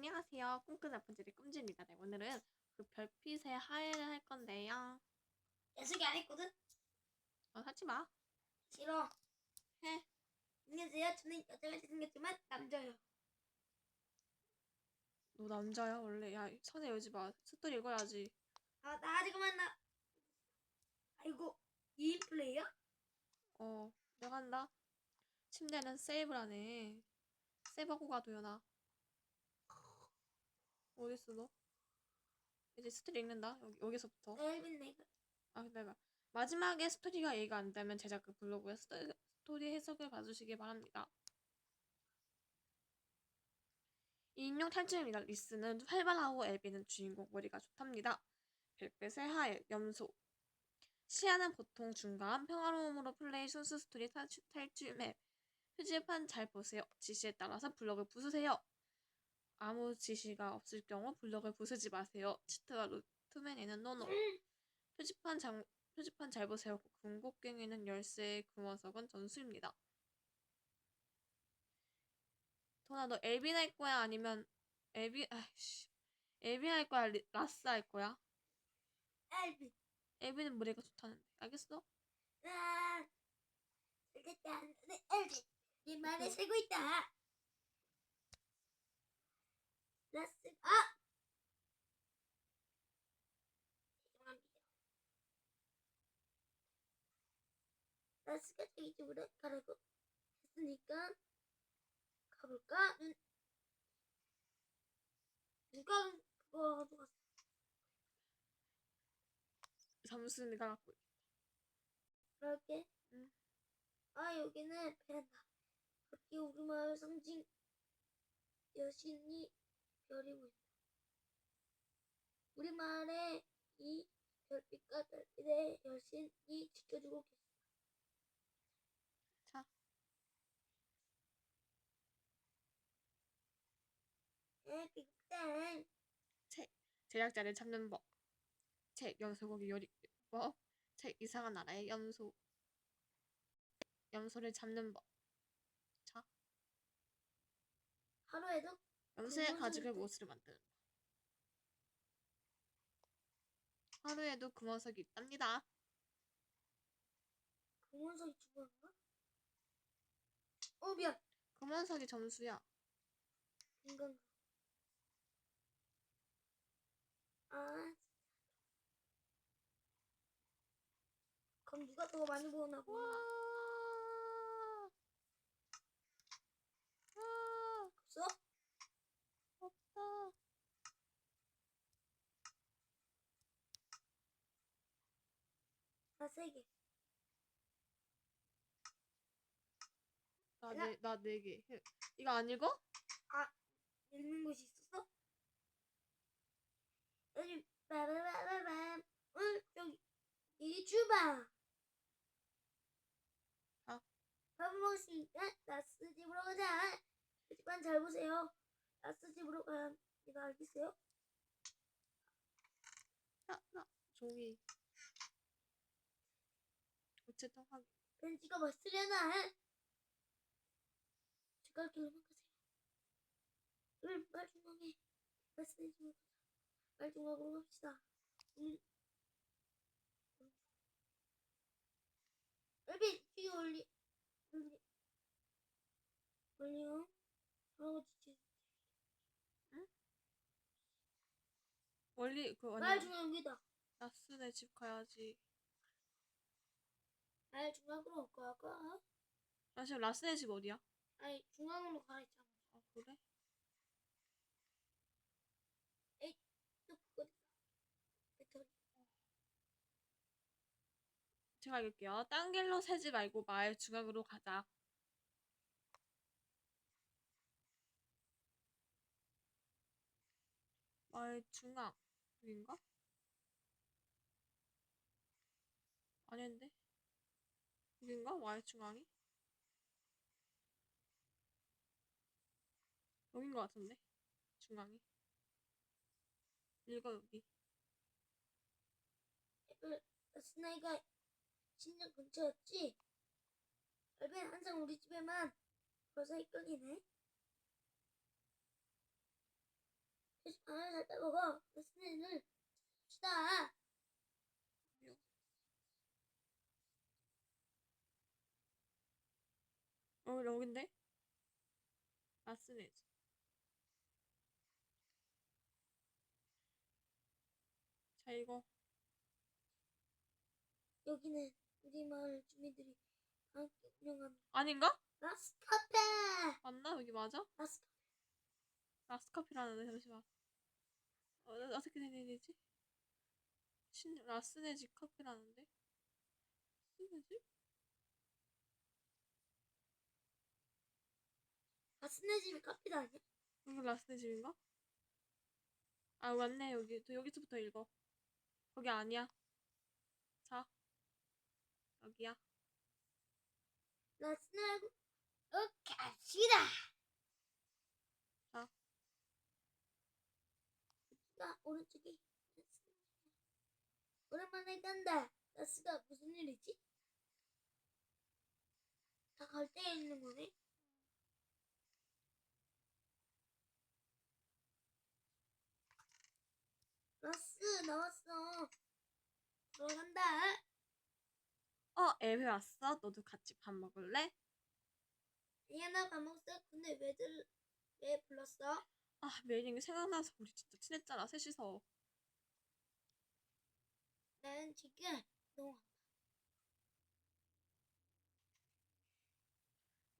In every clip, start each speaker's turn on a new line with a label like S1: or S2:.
S1: 안녕하세요. 꿈꾸는 번지의 꿈지입니다. 네, 오늘은 그 별빛의 하회를 할 건데요.
S2: 예속이 안 했거든?
S1: 어, 하지 마.
S2: 싫어.
S1: 해.
S2: 안녕하세요. 저는 여자같이 생겼지만 남자예요.
S1: 너 남자야 원래. 야 선에 열지 마. 스토리 읽어야지.
S2: 아, 나 아직 만나. 아이고, 2인 플레이야?
S1: 어, 내가 한다. 침대는 세이브라네. 세이브하고 가 도연아. 어딨어 너? 이제 스토리 읽는다. 여기 여기서부터.
S2: 엘빈 내가.
S1: 아, 내가 마지막에 스토리가 이해가 안 되면 제작 그 블로그에 스토, 스토리 해석을 봐주시기 바랍니다. 이 인형 탈출입니다. 리스는 활발하고 엘비는 주인공 머리가 좋답니다. 별빛의 하엘, 염소. 시야는 보통 중간, 평화로움으로 플레이 순수 스토리 탈출, 탈출 맵. 표지판 잘 보세요. 지시에 따라서 블럭을 부수세요. 아무 지시가 없을 경우 블럭을 부수지 마세요. 치트와 루트맨에는 노노. 표지판 장, 표지판 잘 보세요. 궁극갱이는 열쇠, 금화석은 전수입니다. 도나 너 엘빈 할 거야? 아니면 엘빈 아이씨 엘빈 할 거야? 리- 라스 할 거야?
S2: 엘빈.
S1: 엘빈은 머리가 좋다는데 알겠어?
S2: 아, 알겠다. 네, 엘빈. 네 말에
S1: 어.
S2: 세고 있다. 라스, 아! 자기 집으로 가라고 했으니까 가볼까? 눈, 누가 그거 가져갔어?
S1: 잠수니가 갖고 있-
S2: 그럴게.
S1: 응.
S2: 아 여기는 베란다. 밖에 우리 마을 상징 여신이 별이 보인다. 우리 마을에 이 별빛과 별빛의 여신이 지켜주고 계신다.
S1: 자
S2: 에 빅땡.
S1: 제작자를 찾는 법. 책 염소고기 요리 법. 책 이상한 나라의 염소. 염소를 잡는 법. 자
S2: 하루에도
S1: 가죽의
S2: 진짜-
S1: 옷을 만드는 법. 하루에도 금원석이 있답니다.
S2: 금원석이 죽었나? 어 미안.
S1: 금원석이 점수야.
S2: 인간. 아. 그럼 누가 더 많이 보나
S1: 와.
S2: 보나?
S1: 와.
S2: 없어?
S1: 없다.
S2: 나 세 개.
S1: 나 네, 나 네 개. 이거 안 읽어?
S2: 읽는 곳이 있었어? 여기 빠바바바밤. 응 저기 이 주방.
S1: 아.
S2: 밥 먹었으니까 나스 집으로 가자. 집안 잘 보세요. 나스 집으로 갑니다. 알겠어요?
S1: 나, 나, 종이. 어쨌든 확인.
S2: 벤지가 뭐 쓰려나? 주갈 길로 가세요. 을 말중앙에 말씀해 주면 말중앙으로 갑시다. 음. 엘빈 뒤에 올리 올리 올리요. 할아버지 뒤
S1: 원리 그 아니
S2: 말중앙 여기다.
S1: 나스네 집 가야지.
S2: 말중앙으로 올 거야. 가.
S1: 나 지금 라스네 집 어디야?
S2: 아니 중앙으로 가 있잖아.
S1: 아 그래?
S2: 또 그거 배터리.
S1: 제가 읽을게요. 딴 길로 새지 말고 마을 중앙으로 가자. 마을 중앙 여긴가? 아닌데? 여긴가? 마을 중앙이? 여긴 것 같은데? 중앙이? 읽어 여기.
S2: 스나이가 신전 근처였지? 엘빈 항상 우리 집에만 벌써 이끌리네. 아, 잘 따먹어. 라스는 시다.
S1: 어 여긴데? 라스네즈. 자 이거
S2: 여기는 우리 마을 주민들이 함께 운영하는
S1: 아닌가?
S2: 라스카페.
S1: 맞나? 여기 맞아?
S2: 라스
S1: 라스카피라는데 잠시만. 어, 나- 어떻게 된 일이지? 신 라스네지 카페라는데? 라스네지?
S2: 라스네 집이 카페도 아니야?
S1: 여기 라스네 집인가? 아 맞네 여기 또 여기서부터 읽어. 거기 아니야. 자 여기야.
S2: 라스네 어 갑시다.
S1: 자.
S2: 나 라스네. 오랜만에 간다. 라스가 무슨 일이지? 다 갈 때 있는 거네. 라스 나왔어. 들어간다.
S1: 어 에베 왔어? 너도 같이 밥 먹을래?
S2: 아니야 나밥 먹었어. 근데 왜 들, 왜 불렀어?
S1: 아 메이링이 생각나서 우리 진짜 친했잖아 셋이서.
S2: 난 지금 너무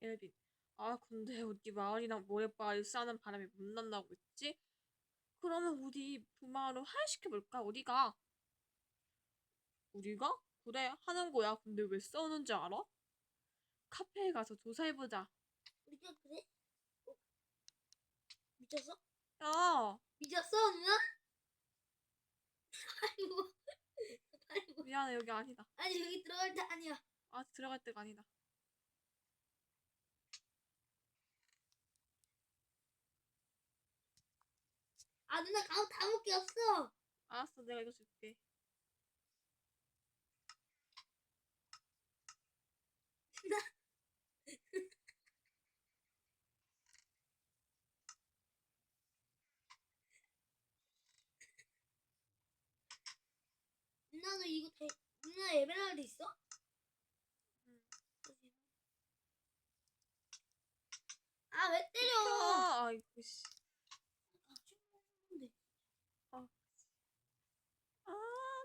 S1: 엘빈. 아, 근데 우리 마을이랑 모래바위 싸는 바람이 못 난다고 했지? 그러면 우리 부마로 하야시켜볼까? 우리가. 우리가? 그래, 하는 거야. 근데 왜 싸우는지 알아? 카페에 가서 조사해보자.
S2: 우리가 그래? 어? 미쳤어?
S1: 야,
S2: 미쳤어 누나? 아이고 아이고
S1: 미안해, 여기 아니다.
S2: 아니 여기 들어갈 때 아니야
S1: 아직 들어갈 때가 아니다.
S2: 아 누나 가운 다 먹게 없어
S1: 알았어, 내가 이거 줄게.
S2: 누나 너 이거 대, 누나 에메랄드 있어?
S1: 음.
S2: 아왜 때려
S1: 아, 아이고, 씨.
S2: 아, 지금 먹는데.
S1: 아,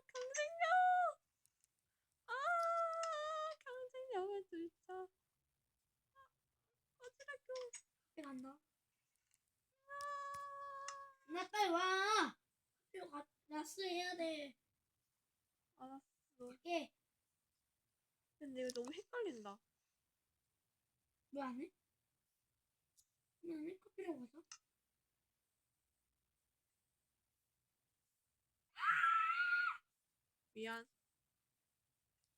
S1: 강생녀! 아, 강생녀가 진짜. 아, 어지럽고.
S2: 카페 간다 누나 빨리 와 카페로 가 라스 해야 돼
S1: 알았어.
S2: 예.
S1: 근데 이거 너무 헷갈린다.
S2: 왜 안 해? 왜 안 해? 카페로 가자
S1: 미안.